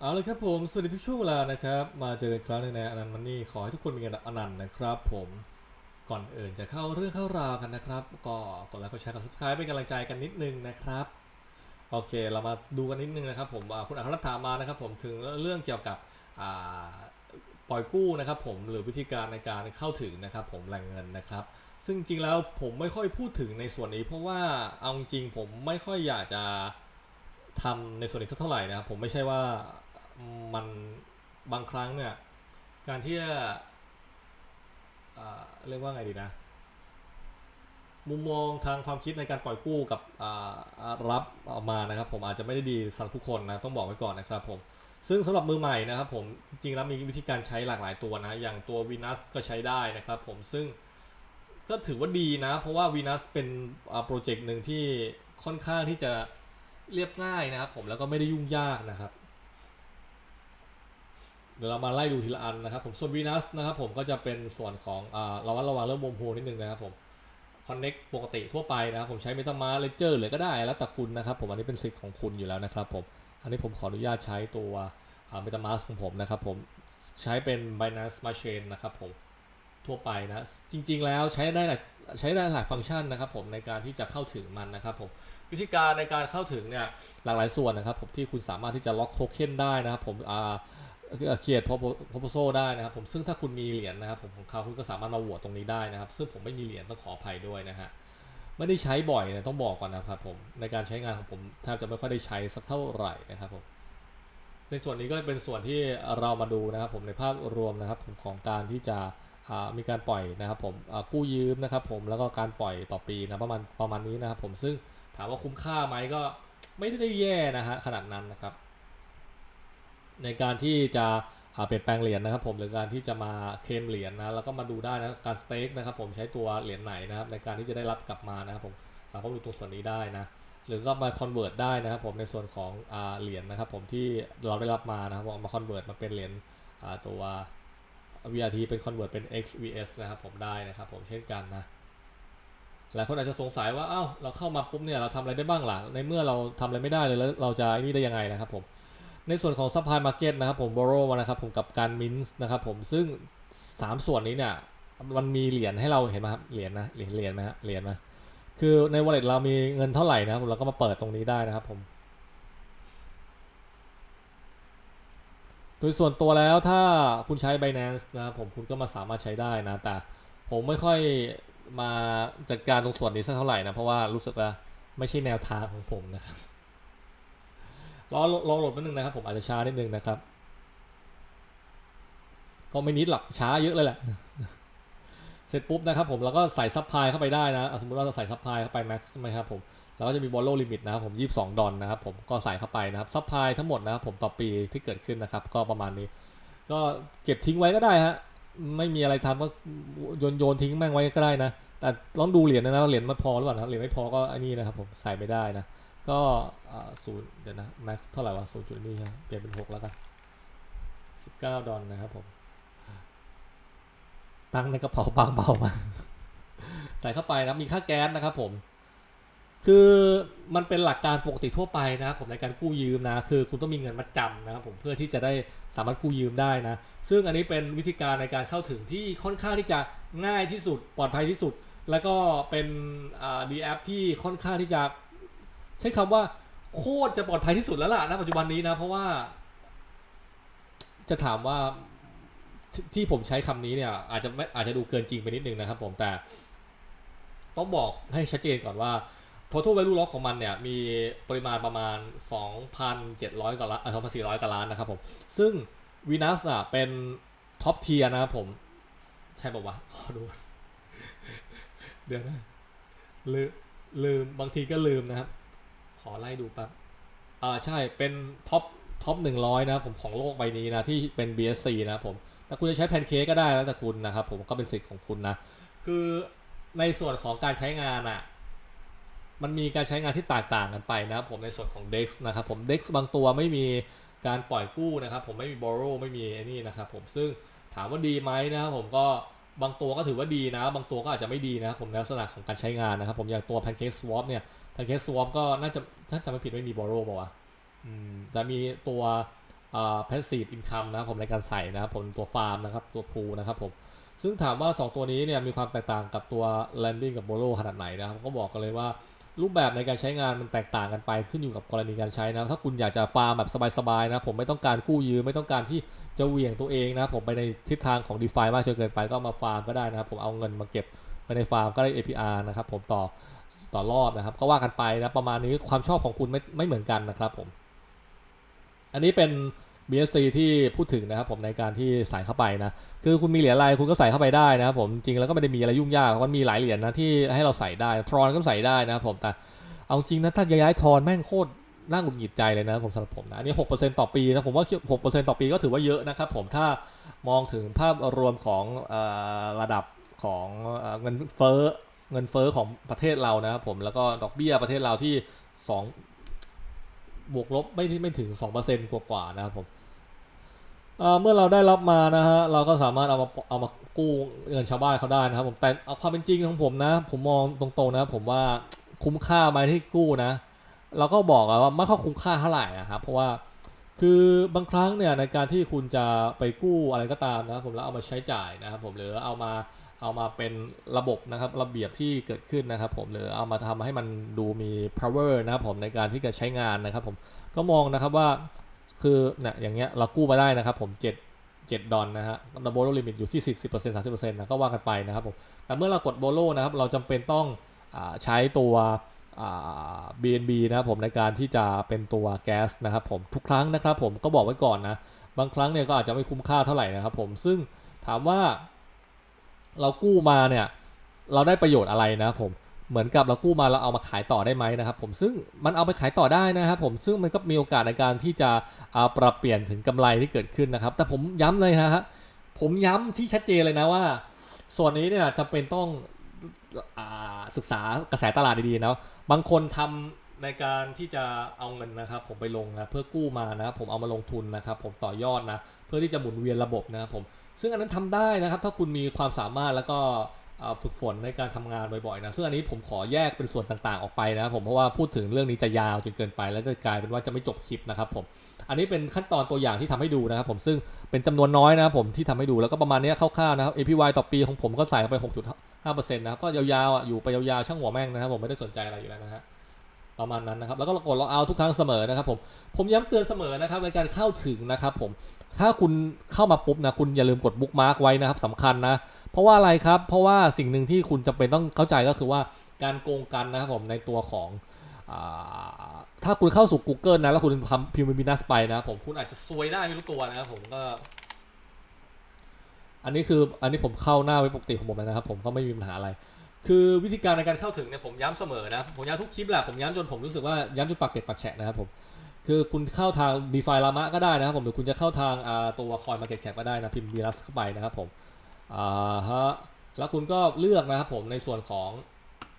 เอาเลยครับผมสวัสดีทุกช่วงเวลานะครับ มาเจอกันครั้งหนึงในอนันต์มันนี่ขอให้ทุกคนมีเงินอนันต์นะครับผมก่อนอื่นจะเข้าเรื่องเข้าราวกันนะครับ ก็กดไลค์กดแชร์กด subscribe เป็นกำลังใจกันนิดนึงนะครับโอเค เรามาดูกันนิดนึงนะครับผมคุณอัครัตน์ถามมานะครับผมถึงเรื่องเกี่ยวกับปล่อยกู้นะครับผมหรือวิธีการในการเข้าถึงนะครับผมแหล่งเงินนะครับ ซึ่งจริงแล้วผมไม่ค่อยพูดถึงในส่วนนี้ เพราะว่าเอาจริงผมไม่ค่อยอยากจะทำในส่วนนี้สักเท่าไหร่นะครับผมไม่ใช่ว่า มันบางครั้งเนี่ยการที่จะเรียกว่าไงดีนะ มุมมองทางความคิดในการปล่อยกู้กับรับออกมานะครับผมอาจจะไม่ได้ดีสำหรับทุกคนนะต้องบอกไว้ก่อนนะครับผมซึ่งสำหรับมือใหม่นะครับผมจริงๆแล้วมีวิธีการใช้หลากหลายตัวนะอย่างตัว Venus ก็ใช้ได้นะครับผมซึ่งก็ถือว่าดีนะ เพราะว่า Venus เป็นโปรเจกต์หนึ่งที่ค่อนข้างที่จะเรียบง่ายนะครับผมแล้วก็ไม่ได้ยุ่งยากนะครับ เดี๋ยวเรามาไล่ดูทีละอันนะครับผมส่วน Venus นะครับผมก็จะเป็นส่วนของอ่าระวัดระวังเรื่องวงโพนิดนึงนะครับผม Connect ปกติทั่วไปนะครับผมใช้ MetaMask Ledger เลยก็ได้แล้วแต่คุณนะครับผมอันนี้เป็นสิทธิ์ของคุณอยู่แล้วนะครับผมอันนี้ผมขออนุญาตใช้ตัวอ่า MetaMask ของผมนะครับผมใช้เป็น Binance Smart Chain นะครับผมทั่วไปนะจริง ๆ แล้วใช้ได้หลายใช้ได้หลายฟังก์ชันนะครับผมในการที่จะเข้าถึงมันนะครับผมวิธีการในการเข้าถึงเนี่ยหลากหลายส่วนนะครับผมที่คุณสามารถที่จะล็อกโทเค็นได้นะครับผมอ่า เขียน proposal ได้นะครับผมซึ่งถ้าคุณมีเหรียญนะครับผมของเขาคุณก็สามารถมาโหวตตรงนี้ได้นะครับ ซึ่งผมไม่มีเหรียญต้องขออภัยด้วยนะฮะไม่ได้ใช้บ่อยนะต้องบอกก่อนนะครับผมในการใช้งานของผมแทบจะไม่ค่อยได้ใช้สักเท่าไหร่นะครับผมในส่วนนี้ก็เป็นส่วนที่เรามาดูนะครับผมในภาพรวมนะครับผมของการที่จะมีการปล่อยนะครับผมกู้ยืมนะครับผมแล้วก็การปล่อยต่อปีนะประมาณประมาณนี้นะครับผมซึ่งถามว่าคุ้มค่าไหมก็ไม่ได้แย่นะฮะขนาดนั้นนะครับ ในการที่จะเปลี่ยนแปลงเหรียญนะครับผมหรือการที่จะมาเคลมเหรียญนะแล้วก็มาดูได้นะการสเต็กนะครับผมใช้ตัวเหรียญไหนนะครับในการที่จะได้รับกลับมานะครับผมเราก็ดูตรงส่วนนี้ได้นะหรือก็มาคอนเวิร์ตได้นะครับผมในส่วนของเหรียญนะครับผมที่เราได้รับมานะครับผมามาคอนเวิร์ตมาเป็นเหรียญตัว VRT เป็นคอนเวิร์ตเป็น XVS นะครับผมได้นะครับผมเช่นกันนะหลายคนอาจจะสงสัยว่า เอ้า เราเข้ามาปุ๊บเนี่ย เราทำอะไรได้บ้างล่ะ ในเมื่อเราทำอะไรไม่ได้เลย แล้วเราจะนี่ได้ยังไงนะครับผม ในส่วนของ supply market นะครับผม borrow มานะครับผมกับการ mint นะครับผมซึ่ง 3 ส่วนนี้เนี่ยมันมีเหรียญให้เราเห็นไหมครับเหรียญนะเหรียญเหรียญไหมฮะเหรียญไหมคือใน wallet เรามีเงินเท่าไหร่นะครับผมเราก็มาเปิดตรงนี้ได้นะครับผม โดยส่วนตัวแล้วถ้าคุณใช้ Binance นะครับผมคุณก็มาสามารถใช้ได้นะ แต่ผมไม่ค่อยมาจัดการตรงส่วนนี้สักเท่าไหร่นะ เพราะว่ารู้สึกว่าไม่ใช่แนวทางของผมนะครับ รอรอโหลดแป๊บนึงนะครับ ผมอาจจะช้านิดนึงนะครับ ก็ไม่นิดหรอกช้าเยอะเลยแหละ เสร็จปุ๊บนะครับผมแล้วก็ใส่ซับพลายเข้าไปได้นะ สมมติว่าเราใส่ซับพลายเข้าไปแม็กซ์ใช่ไหมครับผมแล้วก็จะมีบอลโลลิมิตนะครับผม 22 ดอลนะครับผมก็ใส่เข้าไปนะครับซับพลายทั้งหมดนะครับผมต่อปีที่เกิดขึ้นนะครับ ก็ประมาณนี้ ก็เก็บทิ้งไว้ก็ได้ฮะไม่มีอะไรทำก็โยนโยนทิ้งแม่งไว้ก็ได้นะแต่ต้องดูเหรียญนะนะเหรียญไม่พอหรือเปล่าครับเหรียญไม่พอก็อันนี้นะครับผมใส่ไม่ได้นะ ก็ศูนย์เดี๋ยวนะแม็กซ์เท่าไหร่วะศูนย์จุดนี่ครับเปลี่ยนเป็นหกแล้วกันสิบเก้าดอลนะครับผม ตั้งในกระเป๋าบางเบามาใส่เข้าไปนะมีค่าแก๊สนะครับผมคือมันเป็นหลักการปกติทั่วไปนะผมในการกู้ยืมนะคือคุณต้องมีเงินมาจำนะครับผมเพื่อที่จะได้สามารถกู้ยืมได้นะ ซึ่งอันนี้เป็นวิธีการในการเข้าถึงที่ค่อนข้างที่จะง่ายที่สุดปลอดภัยที่สุด แล้วก็เป็นดีแอปที่ค่อนข้างที่จะ ใช้คำว่าโคตรจะปลอดภัยที่สุดแล้วล่ะณปัจจุบันนี้นะ เพราะว่า จะถามว่าที่ผมใช้คำนี้เนี่ย อาจจะไม่อาจจะดูเกินจริงไปนิดนึงนะครับ ผมแต่ต้องบอกให้ชัดเจนก่อนว่า total value lock ของมันเนี่ย มีปริมาณประมาณ 2,700กว่าล้านเอ่อ2,400กว่าล้านนะครับผม ซึ่ง Venus อะเป็นท็อปเทียนะครับผม ใช่ป่าวะ ขอดู เดี๋ยวนะลืมลืมบางทีก็ลืมนะครับ อไล่ดูแป๊บอ่าใช่เป็นท็อปท็อปหนึ่งร้อยนะครับผมของโลกใบนี้นะที่เป็น BSC นะผมแต่คุณจะใช้แพนเค้กก็ได้แล้วแต่คุณนะครับผมก็เป็นสิทธิ์ของคุณนะ คือในส่วนของการใช้งานอะมันมีการใช้งานที่แตกต่างกันไปนะครับผมในส่วนของ DEX นะครับผม DEX บางตัวไม่มีการปล่อยกู้นะครับผมไม่มี borrow ไม่มีไอ้นี่นะครับผมซึ่งถามว่าดีไหมนะครับผมก็บางตัวก็ถือว่าดีนะ บางตัวก็อาจจะไม่ดีนะครับผมในลักษณะของการใช้งานนะครับผมอย่างตัว Pancake Swap เนี่ย Pancake Swap ก็น่าจะถ้าจำไม่ผิดไม่มี borrow ป่าวะอืมแต่มีตัวอ่า passive income นะครับผมในการใส่นะครับผมตัวฟาร์มนะครับตัวพูนะครับผมซึ่งถามว่า 2 ตัวนี้เนี่ยมีความแตกต่างกับตัว landing กับ borrow ขนาดไหนนะครับก็บอกกันเลยว่ารูปแบบในการใช้งานมันแตกต่างกันไปขึ้นอยู่กับกรณีการใช้นะถ้าคุณอยากจะฟาร์มแบบสบายๆนะผมไม่ต้องการกู้ยืมไม่ต้องการที่จะเหวี่ยงตัวเองนะผมไปในทิศทางของ DeFi มากจนเกินไปก็มาฟาร์มก็ได้นะครับผมเอาเงินมาเก็บไว้ในฟาร์มก็ได้ APR นะครับผมต่อ ต่อรอบนะครับ ก็ว่ากันไปนะประมาณนี้ความชอบของคุณไม่ไม่เหมือนกันนะครับผม อันนี้เป็น BSC ที่พูดถึงนะครับผมในการที่ใส่เข้าไปนะ คือคุณมีเหรียญอะไรคุณก็ใส่เข้าไปได้นะครับผมจริงแล้วก็ไม่ได้มีอะไรยุ่งยากมันมีหลายเหรียญนะที่ให้เราใส่ได้ทรอนก็ใส่ได้นะครับผมแต่เอาจริงนะถ้าย้ายทรอนแม่งโคตรน่าหงุดหงิดใจเลยนะผมสำหรับผมนะอันนี้6%ต่อปีนะผมว่า6%ต่อปีก็ถือว่าเยอะนะครับผมถ้ามองถึงภาพรวมของอระดับของเอ่อเงินเฟ้อ เงินเฟ้อของประเทศเรานะครับผมแล้วก็ดอกเบี้ยประเทศเราที่2บวกลบไม่ที่ไม่ถึง2%กว่าๆนะครับผมเอ่อเมื่อเราได้รับมานะฮะเราก็สามารถเอามาเอามากู้เงินชาวบ้านเขาได้นะครับผมแต่เอาความเป็นจริงของผมนะ ผมมองตรงๆนะผมว่าคุ้มค่าไหมที่กู้นะ เราก็บอกแล้วว่าไม่ค่อยคุ้มค่าเท่าไหร่นะครับเพราะว่าคือบางครั้งเนี่ยในการที่คุณจะไปกู้อะไรก็ตามนะครับผมแล้วเอามาใช้จ่ายนะครับผมหรือเอามา เอามาเป็นระบบนะครับระเบียบที่เกิดขึ้นนะครับผมหรือเอามาทำให้มันดูมี power นะครับผมในการที่จะใช้งานนะครับผมก็มองนะครับว่าคือเนี่ยอย่างเงี้ยเรากู้มาได้นะครับผม7 7ดอลนะฮะดับเบิลลิมิตอยู่ที่ 40% 30%นะก็ว่ากันไปนะครับผมแต่เมื่อเรากดโบโลนะครับเราจำเป็นต้องอใช้ตัว BNB นะครับผมในการที่จะเป็นตัวแก๊สนะครับผมทุกครั้งนะครับผมก็บอกไว้ก่อนนะบางครั้งเนี่ยก็อาจจะไม่คุ้มค่าเท่าไหร่นะครับผมซึ่งถามว่า เรากู้มาเนี่ยเราได้ประโยชน์อะไรนะครับผมเหมือนกับเรากู้มาเราเอามาขายต่อได้ไหมนะครับผมซึ่งมันเอาไปขายต่อได้นะครับผมซึ่งมันก็มีโอกาสในการที่จะเปรับเปลี่ยนถึงกำไรที่เกิดขึ้นนะครับ แต่ผมย้ำเลยนะฮะผมย้ำที่ชัดเจนเลยนะว่า ส่วนนี้เนี่ยจะเป็นต้องอศึกษากระแสตลาดดีๆนะบางคนทำในการที่จะเอาเงินนะครับ ผมไปลงนะเพื่อกู้มานะครับผมเอามาลงทุนนะครับ ผมต่อยอดนะเพื่อที่จะหมุนเวียนระบบนะครับผม ซึ่งอันนั้นทำได้นะครับ ถ้าคุณมีความสามารถแล้วก็ฝึกฝนในการทำงานบ่อยๆนะซึ่งอันนี้ผมขอแยกเป็นส่วนต่างๆออกไปนะครับผมเพราะว่าพูดถึงเรื่องนี้จะยาวจนเกินไป แล้วจะกลายเป็นว่าจะไม่จบคลิปนะครับผมอันนี้เป็นขั้นตอนตัวอย่างที่ทำให้ดูนะครับผมซึ่งเป็นจำนวนน้อยนะครับผมที่ทำให้ดูแล้วก็ประมาณนี้คร่าวๆนะครับ APY ต่อปีของผมก็ใส่ไป 6.5%นะครับก็ยาวๆอะอยู่ไปยาวๆช่างหัวแม่งนะครับผมไม่ได้สนใจอะไรอยู่แล้วนะฮะ ประมาณนั้นนะครับแล้วก็กดล็อกเอาทุกครั้งเสมอนะครับผมผมย้ำเตือนเสมอนะครับในการเข้าถึงนะครับผมถ้าคุณเข้ามาปุ๊บนะคุณอย่าลืมกดบุ๊กมาร์กไว้นะครับสำคัญนะ เพราะว่าอะไรครับ เพราะว่าสิ่งหนึ่งที่คุณจำเป็นต้องเข้าใจก็คือว่าการโกงกันนะครับผมในตัวของอถ้าคุณเข้าสู่ Google นะแล้วคุณทำพิมพ์บินัสไปนะครับผมคุณอาจจะซวยได้ไม่รู้ตัวนะครับผมก็ อันนี้คืออันนี้ผมเข้าหน้าเว็บปกติของผมนะครับ ผมก็ไม่มีปัญหาอะไร คือวิธีการในการเข้าถึงเนี่ยผมย้ำเสมอนะ ผมย้ำทุกคลิปแหละผมย้ำจนผมรู้สึกว่าย้ำจนปากเปียกปากแฉะนะครับผมคือคุณเข้าทาง d e f i ลามะก็ได้นะครับผมหรือคุณจะเข้าทางอ่าตัว Coin Market Cap ก็ได้นะพิมพ์ b ีรัสเข้าไปนะครับผมอ่าฮะแล้วคุณก็เลือกนะครับผมในส่วนของ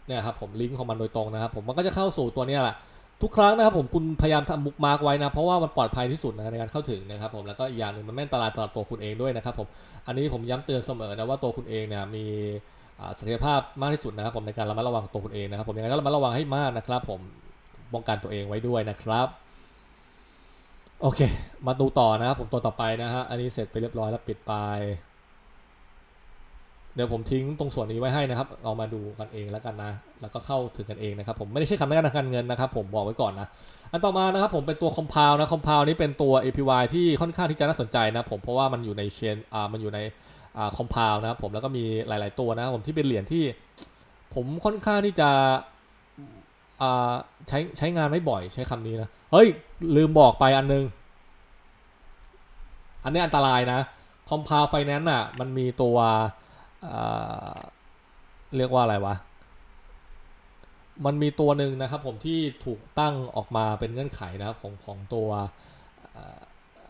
เนี่ยครับผมลิงก์ของมันโดยตรงนะครับผมมันก็จะเข้าสู่ตัวเนี้ยแหละทุกครั้งนะครับผมคุณพยายามทำบุ๊กมาร์กไว้นะ เพราะว่ามันปลอดภัยที่สุดนะในการเข้าถึงนะครับผมแล้วก็อีกอย่างหนึ่งมันไม่นตรายต่อตัวคุณเองด้วยนะครับผมอันนี้ผมย้ำเตือนเสมอนะว่าตัวคุณเองเนี่ยมี ศักยภาพมากที่สุดนะครับผมในการระมัดระวังตัวคุณเองนะครับผมยังไงก็ระมัดระวังให้มากนะครับ ผมป้องกันตัวเองไว้ด้วยนะครับโอเค มาดูต่อนะครับผมตัวต่อไปนะฮะอันนี้เสร็จไปเรียบร้อยแล้วปิดไป เดี๋ยวผมทิ้งตรงส่วนนี้ไว้ให้นะครับเอามาดูกันเองแล้วกันนะ แล้วก็เข้าถึงกันเองนะครับ ผมไม่ได้ใช้คำแนะนำทางการเงินนะครับ ผมบอกไว้ก่อนนะอันต่อมานะครับผมเป็นตัว compound นะ compound นี้เป็นตัว APY ที่ค่อนข้างที่จะน่าสนใจนะผมเพราะว่ามันอยู่ในเชนอ่ามันอยู่ใน คอ่า compound นะครับผมแล้วก็มีหลาย ๆ ตัวนะครับผมที่เป็นเหรียญที่ผมค่อนข้างที่จะใช้ใช้งานไม่บ่อยใช้คำนี้นะ เฮ้ย ลืมบอกไปอันนึง อันนี้อันตรายนะ compound finance อะมันมีตัวเรียกว่าอะไรวะ มันมีตัวหนึ่งนะครับผมที่ถูกตั้งออกมาเป็นเงื่อนไขนะครับของของตัว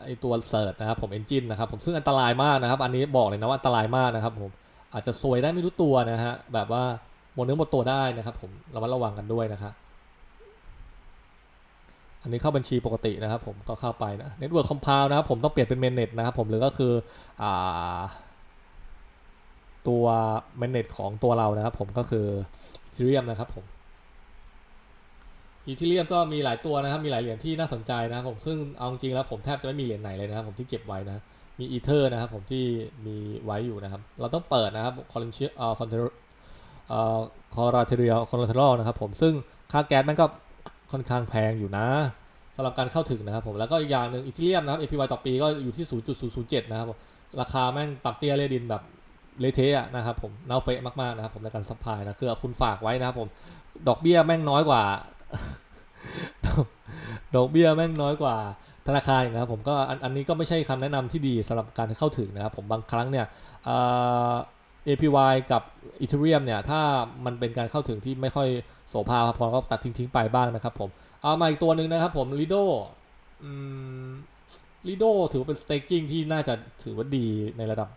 ไอตัวเซิร์ชนะครับผม Engine นะครับผมซึ่งอันตรายมากนะครับ อันนี้บอกเลยนะว่าอันตรายมากนะครับผมอาจจะซวยได้ไม่รู้ตัวนะฮะแบบว่าหมดเนื้อหมดตัวได้นะครับ ผมระมัดระวังกันด้วยนะครับอันนี้เข้าบัญชีปกตินะครับ ผมก็เข้าไปนะ Network Compound นะครับผมต้องเปลี่ยนเป็นเมนเน็ตนะครับผมหรือก็คืออ่าตัวเมนเน็ตของตัวเรานะครับ ผมก็คือ Ethereum นะครับผม อีทีเรียมก็มีหลายตัวนะครับ มีหลายเหรียญที่น่าสนใจนะครับผม ซึ่งเอาจริงๆแล้วผมแทบจะไม่มีเหรียญไหนเลยนะครับผมที่เก็บไว้นะ มีอีเทอร์นะครับผมที่มีไว้อยู่นะครับ เราต้องเปิดนะครับคอร์เรนเชียเอ่อคอนเทเอ่อคอราเทเรียคอราเทอรนะครับผม ซึ่งค่าแก๊สมันก็ค่อนข้างแพงอยู่นะสำหรับการเข้าถึงนะครับผม แล้วก็อีกอย่างหนึ่งอีทีเรียมนะครับ APY ต่อปีก็อยู่ที่ 0.007 นะครับผมราคาแม่งต่ำเตี้ยเลยดินแบบเลเทะอะนะครับผมเน่าเฟะมากๆนะครับผมในการซัพพลายนะคือคุณฝากไว้นะครับผมดอกเบี้ยแม่งน้อยกว่า ดอกเบี้ยแม่งน้อยกว่าธนาคารนะครับผมก็อันอันนี้ก็ไม่ใช่คำแนะนำที่ดีสำหรับการเข้าถึงนะครับผมบางครั้งเนี่ยเอ่อ APY กับ Ethereum เนี่ยถ้ามันเป็นการเข้าถึงที่ไม่ค่อยโสภาพอก็ตัดทิ้งๆไปบ้างนะครับผมเอามาอีกตัวหนึ่งนะครับผม Lido อืม Lido ถือว่าเป็น staking ที่น่าจะถือว่าดีในระดับ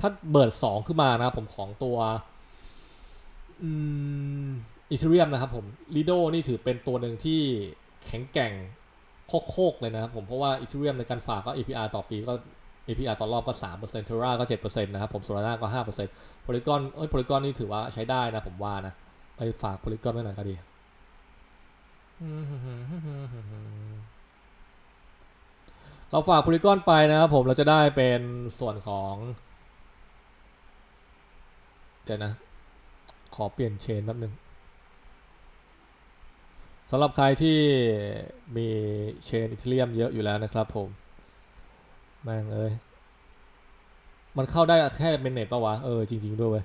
ถ้าเบิร์ดสองขึ้นมานะครับผมของตัว อีเทเรียมนะครับผม Lido นี่ถือเป็นตัวหนึ่งที่แข็งแกร่งโคกๆเลยนะครับผมเพราะว่าอีเทเรียมในการฝากก็ APR ต่อปีก็ APR ต่อรอบก็3% Terra ก็7%นะครับผม Solana ก็5% Polygon เอ้ย Polygon นี่ถือว่าใช้ได้นะผมว่านะไปฝาก Polygon ไว้หน่อยก็ดีเราฝาก Polygon ไปนะครับผมเราจะได้เป็นส่วนของเดี๋ยวนะ ขอเปลี่ยนเชนแป๊บนึง สำหรับใครที่มีเชนอีเทเรียมเยอะอยู่แล้วนะครับผมแม่งเอ้ยมันเข้าได้แค่เมนเนตปะวะ เออ จริง ๆ ด้วยเว้ย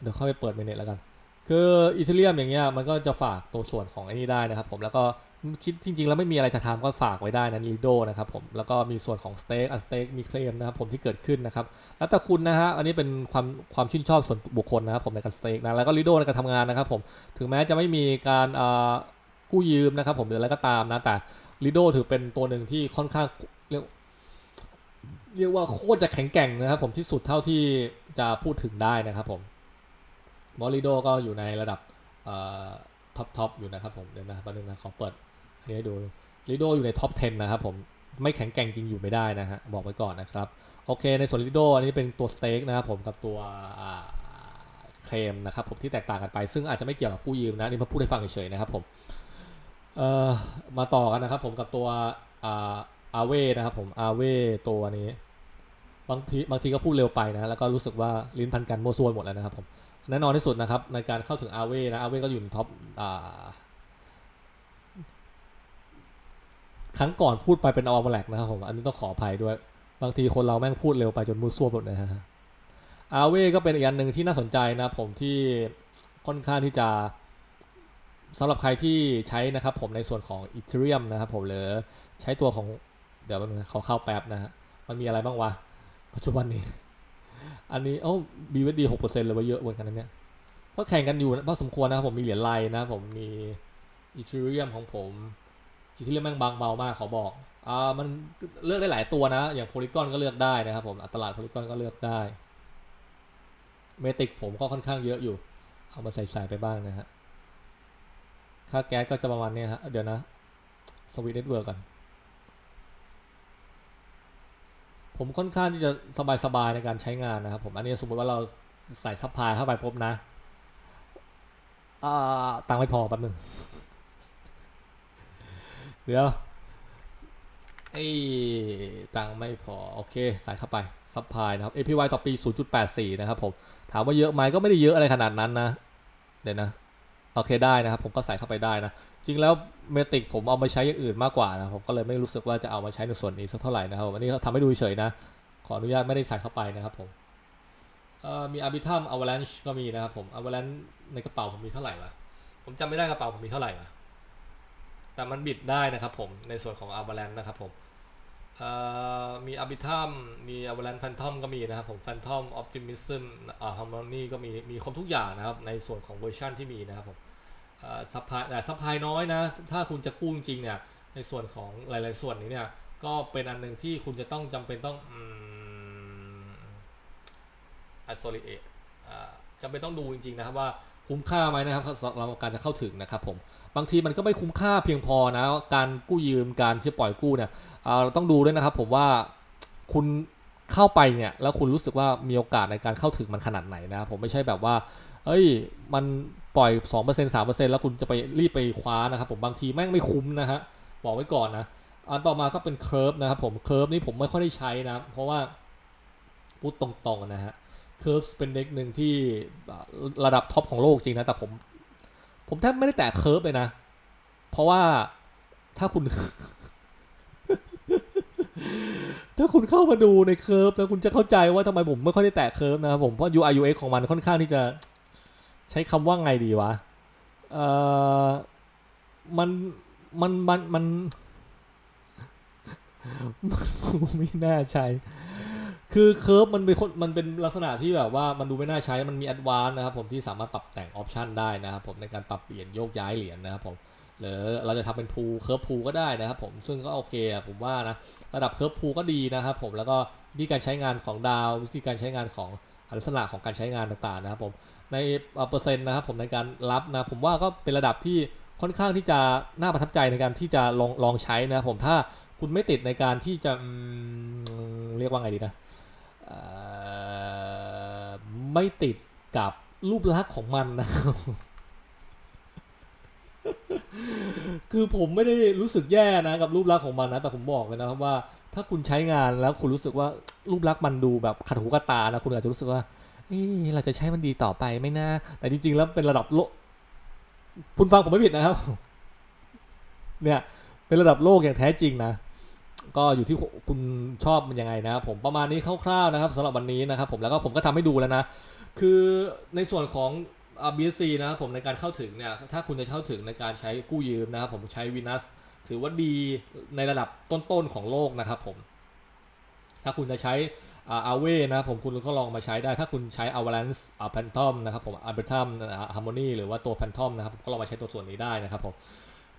เดี๋ยวเข้าไปเปิดเมนเนตแล้วกัน คืออีเทเรียมอย่างเงี้ยมันก็จะฝากตัวส่วนของไอ้นี่ได้นะครับผมแล้วก็คิดจริง ๆ แล้วไม่มีอะไรจะทำก็ฝากไว้ได้นะลิโดนะครับผมแล้วก็มีส่วนของสเต็กอัสเต็กมีเคลมนะครับผมที่เกิดขึ้นนะครับแล้วแต่คุณนะฮะอันนี้เป็นความความชื่นชอบส่วนบุคคลนะครับผมในการสเต็กนะแล้วก็ลิโดในการทำงานนะครับผมถึงแม้จะไม่มีการอ่อกู้ยืมนะครับผมหรืออะไรก็ตามนะแต่ลิโดถือเป็นตัวหนึ่งที่ค่อนข้างเรียกเรียกว่าโคตรจะแข็งแกร่งนะครับผมที่สุดเท่าที่จะพูดถึงได้นะครับผม บอลิโดก็อยู่ในระดับท็อปท็อปอยู่นะครับผมเดี๋ยวนะแป๊บนึงนะขอเปิดอันนี้ให้ดูลิโดอยู่ในท็อป 10 นะครับผมไม่แข็งแกร่งจริงอยู่ไม่ได้นะฮะบอกไว้ก่อนนะครับ โอเคในส่วนลิโดอันนี้เป็นตัวสเต็กนะครับผมกับตัวเคลมนะครับผมที่แตกต่างกันไป ซึ่งอาจจะไม่เกี่ยวกับกู้ยืมนะนี่มาพูดให้ฟังเฉยๆนะครับผมเอ่อมาต่อกันนะครับผมกับตัวอาเวนะครับผมอาเวตัวนี้บางทีบางทีก็พูดเร็วไปนะแล้วก็รู้สึกว่าลิ้นพันกันโมวซวยหมดแล้วนะครับผม แน่นอนที่สุดนะครับ ในการเข้าถึงอาเวนะอาเวก็อยู่ในท็อปครั้งก่อนพูดไปเป็นออมแลกนะครับผม อันนี้ต้องขออภัยด้วย บางทีคนเราแม่งพูดเร็วไปจนมูซั่วหมดเลยฮะอาเวก็เป็นอีกอันหนึ่งที่น่าสนใจนะผมที่ค่อนข้างที่จะสำหรับใครที่ใช้นะครับผมในส่วนของ Ethereum นะครับผมหรือใช้ตัวของเดี๋ยวแป๊บนึงนะเขาเข้าแป๊บนะฮะมันมีอะไรบ้างวะ ปัจจุบันนี้ อันนี้โอ้บีวดีหกเปอร์เซ็นต์เลยว่าเยอะเหมือนกันนะเนี่ยก็แข่งกันอยู่พอสมควรนะครับผมมีเหรียญไลน์นะผมมีอีเทเรียมของผมอีเทเรียมแม่งบางเบามากขอบอกอ่ามันเลือกได้หลายตัวนะ อย่างโพลีกอนก็เลือกได้นะครับผมตลาดโพลีกอนก็เลือกได้เมติกผมก็ค่อนข้างเยอะอยู่ เอามาใส่ๆไปบ้างนะฮะค่าแก๊สก็จะประมาณนี้ฮะเดี๋ยวนะสวิตเน็ตเวิร์กก่อน ผมค่อนข้างที่จะสบายๆในการใช้งานนะครับผมอันนี้สมมติว่าเราใส่ซัพพลายเข้าไปพบนะตังไม่พอแป๊บนึง เดี๋ยวไอ้ตังไม่พอ โอเคใส่เข้าไปซัพพลายนะครับ APY ต่อปี 0.84 นะครับผม ถามว่าเยอะไหมก็ไม่ได้เยอะอะไรขนาดนั้นนะ เดี๋ยวนะ โอเคได้นะครับ ผมก็ใส่เข้าไปได้นะ จริงแล้วเมติกผมเอามาใช้อย่างอื่นมากกว่านะผมก็เลยไม่รู้สึกว่าจะเอามาใช้ในส่วนนี้สักเท่าไหร่นะครับผมอันนี้ทำให้ดูเฉยนะ ขออนุญาตไม่ได้ใส่เข้าไปนะครับผมมีอาร์บิทัมอเวลนช์ก็มีนะครับผมอเวลนช์ในกระเป๋าผมมีเท่าไหร่วะผมจำไม่ได้กระเป๋าผมมีเท่าไหร่วะแต่มันบิดได้นะครับผมในส่วนของอเวลนนะครับผมมีอาร์บิทัมมีอเวลนแฟนทอมก็มีนะครับผมแฟนทอมออ t ติมิซึมฮาร์โมนีก็มีมีครบทุกอย่างนะครับในส่วนของเวอร์ชันที่มีนะครับผม ซัพพลายแต่ซัพพลายน้อยนะ ถ้าคุณจะกู้จริงเนี่ยในส่วนของหลาย ๆ ส่วนนี้เนี่ยก็เป็นอันหนึ่งที่คุณจะต้องจำเป็นต้องอืม isolate อ่าจำเป็นต้องดูจริง ๆ นะครับว่าคุ้มค่าไหมนะครับสำหรับการจะเข้าถึงนะครับผมบางทีมันก็ไม่คุ้มค่าเพียงพอนะการกู้ยืมการที่ปล่อยกู้เนี่ยเราต้องดูด้วยนะครับผมว่าคุณเข้าไปเนี่ยแล้วคุณรู้สึกว่ามีโอกาสในการเข้าถึงมันขนาดไหนนะครับผมไม่ใช่แบบว่า เอ้ย มันปล่อย 2% 3%แล้วคุณจะไปรีบไปคว้านะครับผมบางทีแม่งไม่คุ้มนะฮะบอกไว้ก่อนนะอันต่อมาก็เป็นเคิร์ฟนะครับผมเคิร์ฟนี่ผมไม่ค่อยได้ใช้นะ เพราะว่าพูดตรงๆนะฮะเคิร์ฟเป็นเด็กหนึ่งที่ระดับท็อปของโลกจริงนะ แต่ผม ผมแทบไม่ได้แตะเคิร์ฟเลยนะ เพราะว่าถ้าคุณ ถ้าคุณเข้ามาดูในเคิร์ฟแล้วคุณจะเข้าใจว่าทำไมผมไม่ค่อยได้แตะเคิร์ฟนะครับผมเพราะ UI UX ของมันค่อนข้างที่จะ ใช้คำว่าไงดีวะ เอ่อมันมัน มัน มัน มันไม่น่าใช้ คือเคิร์ฟมันเป็นคนมันเป็นลักษณะที่แบบว่ามันดูไม่น่าใช้ มันมีแอดวานนะครับผมที่สามารถปรับแต่งออปชันได้นะครับผมในการปรับเปลี่ยนโยกย้ายเหรียญนะครับผมหรือเราจะทำเป็นพูเคิร์ฟพูก็ได้นะครับผมซึ่งก็โอเคอะผมว่านะระดับเคิร์ฟพูก็ดีนะครับผมแล้วก็วิธีการใช้งานของดาววิธีการใช้งานของลักษณะของการใช้งานต่างๆนะครับผม ในเปอร์เซ็นต์นะครับผมในการรับนะผมว่าก็เป็นระดับที่ค่อนข้างที่จะน่าประทับใจในการที่จะลองลองใช้นะผมถ้าคุณไม่ติดในการที่จะเรียกว่าไงดีนะไม่ติดกับรูปลักษณ์ของมันนะคือผมไม่ได้รู้สึกแย่นะกับรูปลักษณ์ของมันนะ แต่ผมบอกเลยนะครับว่า ถ้าคุณใช้งานแล้วคุณรู้สึกว่ารูปลักษณ์มันดูแบบขัดหูขัดตานะคุณอาจจะรู้สึกว่า เราจะใช้มันดีต่อไปไม่น่า แต่จริง ๆ แล้วเป็นระดับโลกคุณฟังผมไม่ผิดนะครับ เนี่ย เป็นระดับโลกอย่างแท้จริงนะ ก็อยู่ที่คุณชอบมันยังไงนะครับผมประมาณนี้คร่าวๆนะครับสำหรับวันนี้นะครับ ผมแล้วก็ผมก็ทำให้ดูแล้วนะ คือในส่วนของอ่า BSC นะครับผมในการเข้าถึงเนี่ย ถ้าคุณจะเข้าถึงในการใช้กู้ยืมนะครับผมใช้วินัสถือว่าดีในระดับต้นๆของโลกนะครับผม ถ้าคุณจะใช้ อาเวนะครับผมคุณก็ลองมาใช้ได้ถ้าคุณใช้ Avalanche อ่า Phantom นะครับผม Arbitrum Harmony หรือว่าตัว Phantom นะครับก็ลองมาใช้ตัวส่วนนี้ได้นะครับผม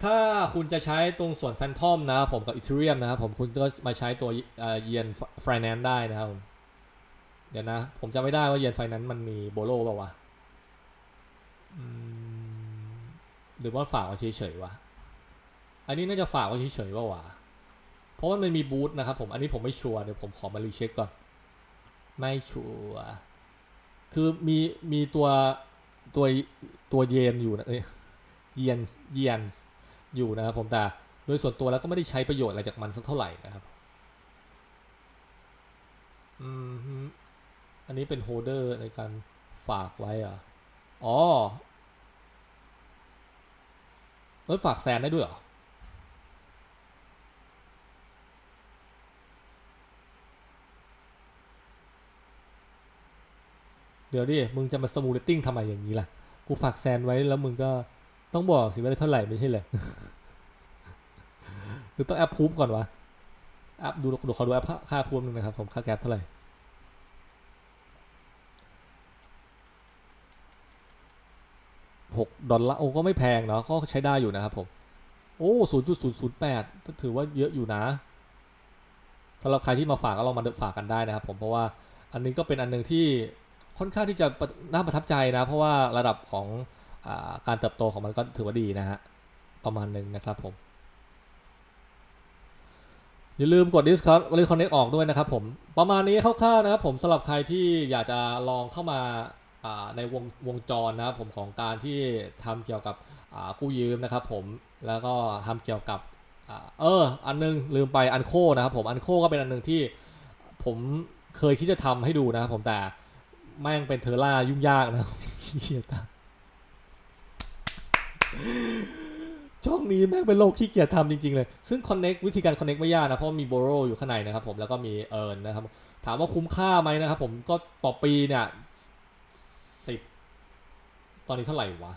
ถ้าคุณจะใช้ตรงส่วน Phantom นะครับผมกับ Ethereum นะครับผมคุณก็มาใช้ตัวเยียน Finance ได้นะครับผมเดี๋ยวนะ ผมจำไม่ได้ว่าเยียน Finance มันมีโบโลเปล่าวะหรือว่าฝากไว้เฉยๆวะอันนี้น่าจะฝากไว้เฉยๆว่าวะเพราะว่ามันมีบูธนะครับผม อันนี้ผมไม่ชัวร์เดี๋ยวผมขอมารีเช็คก่อน ไม่ชัวคือมีมีตัวตัวตัวเยนอยู่นะเอ้ยเยนเยนอยู่นะครับผมแต่โดยส่วนตัวแล้วก็ไม่ได้ใช้ประโยชน์อะไรจากมันสักเท่าไหร่นะครับ อืมอันนี้เป็นโฮเดอร์ในการฝากไว้เหรอะอ๋อเอ้ยฝากแซนได้ด้วยเหรอ เดี๋ยวดิมึงจะมาสมูเลตติ้งทำไมอย่างนี้ล่ะ กูฝากแซนไว้แล้วมึงก็ต้องบอกสิว่าได้เท่าไหร่ไม่ใช่เหรอหรือต้องแอปพูฟก่อนวะแอปดูดูขอดูแอปค่าค่าพูฟนึงนะครับผมค่าแก๊ปเท่าไหร่หกดอลลาร์โอ้ก็ไม่แพงเนาะก็ใช้ได้อยู่นะครับผมโอ้ศูนย์จุดศูนย์ศูนย์แปดถือว่าเยอะอยู่นะสำหรับใครที่มาฝากก็ลองมาฝากกันได้นะครับผมเพราะว่าอันนี้ก็เป็นอันหนึงที่ ค่อนข้างที่จะน่าประทับใจนะ เพราะว่าระดับของอการเติบโตของมันก็ถือว่าดีนะฮะ ประมาณหนึ่งนะครับผม อย่าลืมกด Discord หรือ Connect ออกด้วยนะครับผม ประมาณนี้คร่าวๆนะครับผมสำหรับใครที่อยากจะลองเข้ามาในวงวงจรนะครับผมของการที่ทำเกี่ยวกับกู้ยืมนะครับผมแล้วก็ทำเกี่ยวกับอเออ อันนึงลืมไปอันโคนะครับผมอันโคก็เป็นอันนึงที่ผมเคยคิดจะทำให้ดูนะครับผมแต่ แม่งเป็นเทอร่ายุ่งยากนะเหี้ยตาช่องนี้แม่งเป็นโลกขี้เกียจทำจริงๆเลย ซึ่ง Connect วิธีการ Connect ไม่ยากนะ เพราะมี Borrow อยู่ข้างในนะครับผม แล้วก็มี Earn นะครับ ถามว่าคุ้มค่าไหมนะครับผม ก็ต่อปีเนี่ยสิบตอนนี้เท่าไหร่วะ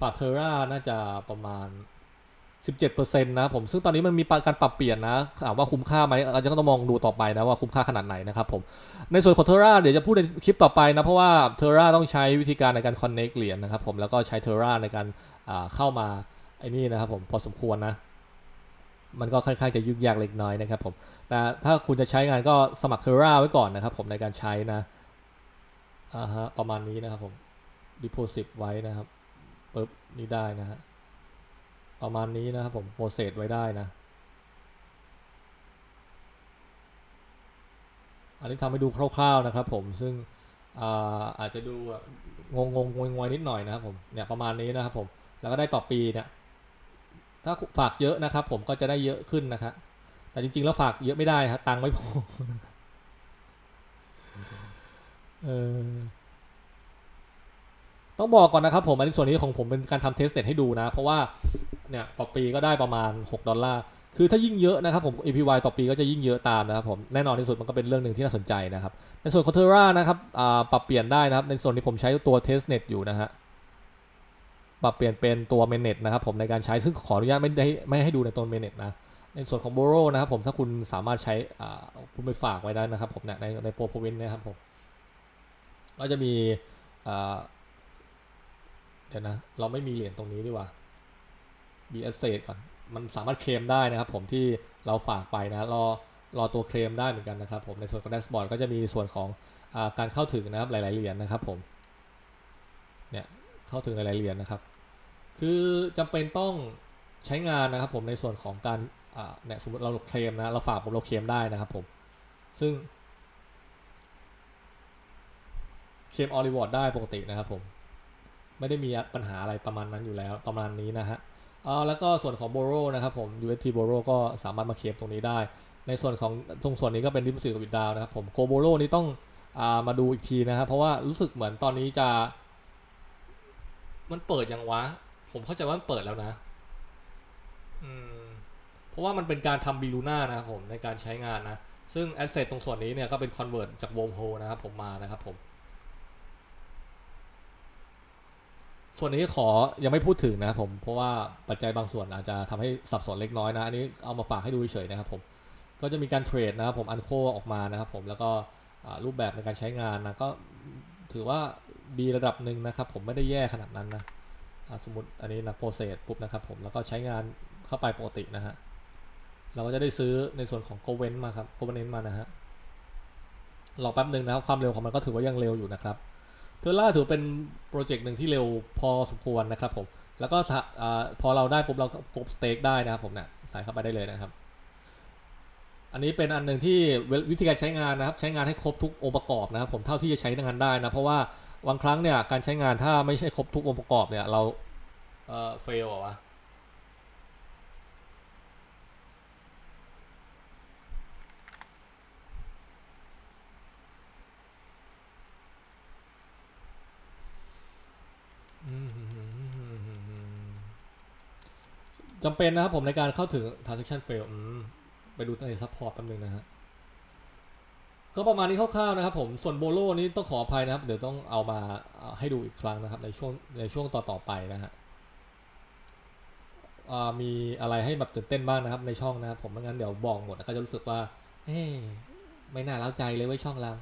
ฝากเทอร่าน่าจะประมาณ 17%นะครับผมซึ่งตอนนี้มันมีการปรับเปลี่ยนนะถามว่าคุ้มค่าไหมอาจจะต้องมองดูต่อไปนะว่าคุ้มค่าขนาดไหนนะครับผมในส่วนของเทอร่าเดี๋ยวจะพูดในคลิปต่อไปนะ เพราะว่าเทอร่าต้องใช้วิธีการในการ connect เหรียญนะครับผมแล้วก็ใช้เทอร่าในการเข้ามาไอ้นี่นะครับผมพอสมควรนะ มันก็ค่อนข้างจะยุ่งยากเล็กน้อยนะครับผมแต่ถ้าคุณจะใช้งานก็สมัครเทอร่าไว้ก่อนนะครับผมในการใช้นะอ่าฮะประมาณนี้นะครับผม deposit ไว้นะครับปึ๊บนี่ได้นะฮะ ประมาณนี้นะครับผมโปรเซสไว้ได้นะ อันนี้ทำให้ดูคร่าวๆนะครับผมซึ่งอาอาจจะดูงงงงงวยๆนิดหน่อยนะครับผมเนี่ยประมาณนี้นะครับผมแล้วก็ได้ต่อปีเนี่ยถ้าฝากเยอะนะครับ ผมก็จะได้เยอะขึ้นนะครับแต่จริงๆแล้วฝากเยอะไม่ได้ครับตังค์ไม่พอเออต้องบอกก่อนนะครับผมอันนี้ส่วนนี้ของผมเป็นการทำเทสเน็ตให้ดูนะ เพราะว่า เนี่ยต่อปีก็ได้ประมาณ 6 ดอลลาร์ คือถ้ายิ่งเยอะนะครับผม APY ต่อปีก็จะยิ่งเยอะตามนะครับผม แน่นอนที่สุดมันก็เป็นเรื่องหนึ่งที่น่าสนใจนะครับ ในส่วนของ Terra นะครับปรับเปลี่ยนได้นะครับ ในส่วนที่ผมใช้ตัว Testnet อยู่นะฮะ ปรับเปลี่ยนเป็นตัว Mainnet นะครับผมในการใช้ ซึ่งขออนุญาตไม่ได้ไม่ให้ดูในตัว Mainnet นะ ในส่วนของ Borrow นะครับผมถ้าคุณสามารถใช้คุณไปฝากไว้ได้นะครับผมในในโปรโพวินนะครับผม ก็จะมีเดี๋ยวนะ เราไม่มีเหรียญตรงนี้ดีกว่า มี asset ก่อนมันสามารถเคลมได้นะครับผมที่เราฝากไปนะรอรอตัวเคลมได้เหมือนกันนะครับผมในส่วนของแดชบอร์ดก็จะมีส่วนของอการเข้าถึงนะครับหลาย ๆ เหรียญนะครับผมเนี่ยเข้าถึงหลาย ๆ เหรียญนะครับ คือจำเป็นต้องใช้งานนะครับผมในส่วนของการเนี่ยสมมติเราเคลมนะเราฝากผมเราเคลมได้นะครับผมซึ่งเคลมออริวอร์ดได้ปกตินะครับผมไม่ได้มีปัญหาอะไรประมาณนั้นอยู่แล้วประมาณนี้นะฮะ อ่าแล้วก็ส่วนของ borrow นะครับผม UST borrow ก็สามารถมาเคลมตรงนี้ได้ ในส่วนของตรงส่วนนี้ก็เป็น deposit กับ withdraw นะครับผม go borrow นี่ต้องอามาดูอีกทีนะครับ เพราะว่ารู้สึกเหมือนตอนนี้จะ มันเปิดยังวะ ผมเข้าใจว่ามันเปิดแล้วนะอืมเพราะว่ามันเป็นการทำ b ีลูน่านะครับผมในการใช้งานนะ ซึ่ง asset ตรงส่วนนี้เนี่ยก็เป็น convert จาก wormhole นะครับผมมานะครับผม ส่วนนี้ขอยังไม่พูดถึงนะครับผมเพราะว่าปัจจัยบางส่วนอาจจะทำให้สับสนเล็กน้อยนะ อันนี้เอามาฝากให้ดูเฉยๆนะครับผมก็จะมีการเทรดนะครับผมอันโคออกมานะครับผมแล้วก็รูปแบบในการใช้งานนะก็ถือว่าดีระดับหนึ่งนะครับ ผมไม่ได้แย่ขนาดนั้นนะสมมติอันนี้นะโปรเซสปุ๊บนะครับผมแล้วก็ใช้งานเข้าไปปกตินะฮะเราก็จะได้ซื้อในส่วนของโกเวนมาครับโกเวนมานะฮะรอแป๊บหนึ่งนะครับความเร็วของมันก็ถือว่ายังเร็วอยู่นะครับ เทอร่าถือเป็นโปรเจกต์หนึ่งที่เร็วพอสมควรนะครับผม แล้วก็พอเราได้ปุ๊บเราก็กดสเต็กได้นะครับผมเนี่ยใส่เข้าไปได้เลยนะครับ อันนี้เป็นอันหนึ่งที่ววิธีการใช้งานนะครับ ใช้งานให้ครบทุกองค์ประกอบนะครับ ผมเท่าที่จะใช้งานได้นะ เพราะว่าบางครั้งเนี่ยการใช้งานถ้าไม่ใช่ครบทุกองค์ประกอบเนี่ยเราเอ่อเฟลอะวะ จำเป็นนะครับผมในการเข้าถึง transaction fail ไปดูใน support แป๊บนึงนะฮะก็ประมาณนี้คร่าวๆนะครับผมส่วนโบโลนี้ต้องขออภัยนะครับ เดี๋ยวต้องเอามาให้ดูอีกครั้งนะครับ ในช่วงในช่วงต่อๆไปนะฮะมีอะไรให้แบบตื่นเต้นบ้างนะครับในช่องนะครับผมไม่งั้นเดี๋ยวบอกหมดแล้วก็จะรู้สึกว่าเฮ้ไม่น่าเล้าใจเลยไว้ช่องเรา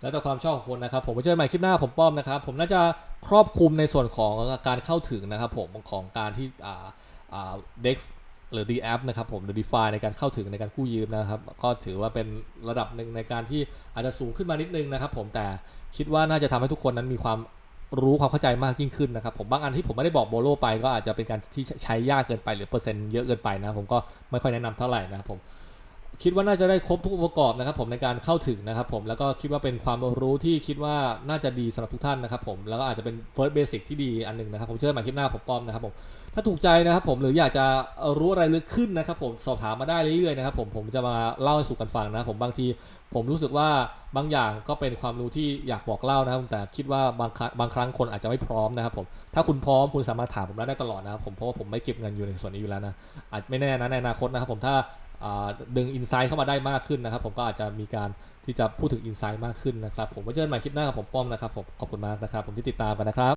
แล้วแต่ความชอบของคนนะครับ ผมไว้เจอใหม่คลิปหน้าผมป้อมนะครับ ผมน่าจะครอบคลุมในส่วนของการเข้าถึงนะครับผมของการที่อ่าอ่า dex หรือ D app นะครับผมหรือ DeFi ในการเข้าถึงในการกู้ยืมนะครับ ก็ถือว่าเป็นระดับหนึ่งในการที่อาจจะสูงขึ้นมานิดนึงนะครับผมแต่คิดว่าน่าจะทำให้ทุกคนนั้นมีความรู้ความเข้าใจมากยิ่งขึ้นนะครับผมบางอันที่ผมไม่ได้บอกโบโลไปก็อาจจะเป็นการที่ใช้ยากเกินไปหรือเปอร์เซ็นต์เยอะเกินไปนะผมก็ไม่ค่อยแนะนำเท่าไหร่นะครับผม คิดว่าน่าจะได้ครบทุกองค์ประกอบนะครับผมในการเข้าถึงนะครับผมแล้วก็คิดว่าเป็นความรู้ที่คิดว่าน่าจะดีสำหรับทุกท่านนะครับผมแล้วก็อาจจะเป็น first basic ที่ดีอันหนึ่งนะครับผมเจอกันใหม่คลิปหน้าผมป้อมนะครับผมถ้าถูกใจนะครับผมหรืออยากจะรู้อะไรลึกขึ้นนะครับผมสอบถามมาได้เรื่อยๆนะครับผมผมจะมาเล่าให้สู่กันฟังนะผมบางที ผมรู้สึกว่าบางอย่างก็เป็นความรู้ที่อยากบอกเล่านะครับแต่คิดว่าบางครั้งบางครั้งคนอาจจะไม่พร้อมนะครับผมถ้าคุณพร้อมคุณสามารถถามผมได้ตลอดนะครับผมเพราะว่าผมไม่เก็บเงินอยู่ในส่วนนี้อยู่แล้วนะอาจไม่แน่นะในอนาคตนะครับผมถ้า ดึงอินไซต์เข้ามาได้มากขึ้นนะครับ ผมก็อาจจะมีการที่จะพูดถึงอินไซต์มากขึ้นนะครับ ผมไว้เจอกันใหม่คลิปหน้ากับผมป้อมนะครับผมขอบคุณมากนะครับ ผมที่ติดตามกันนะครับ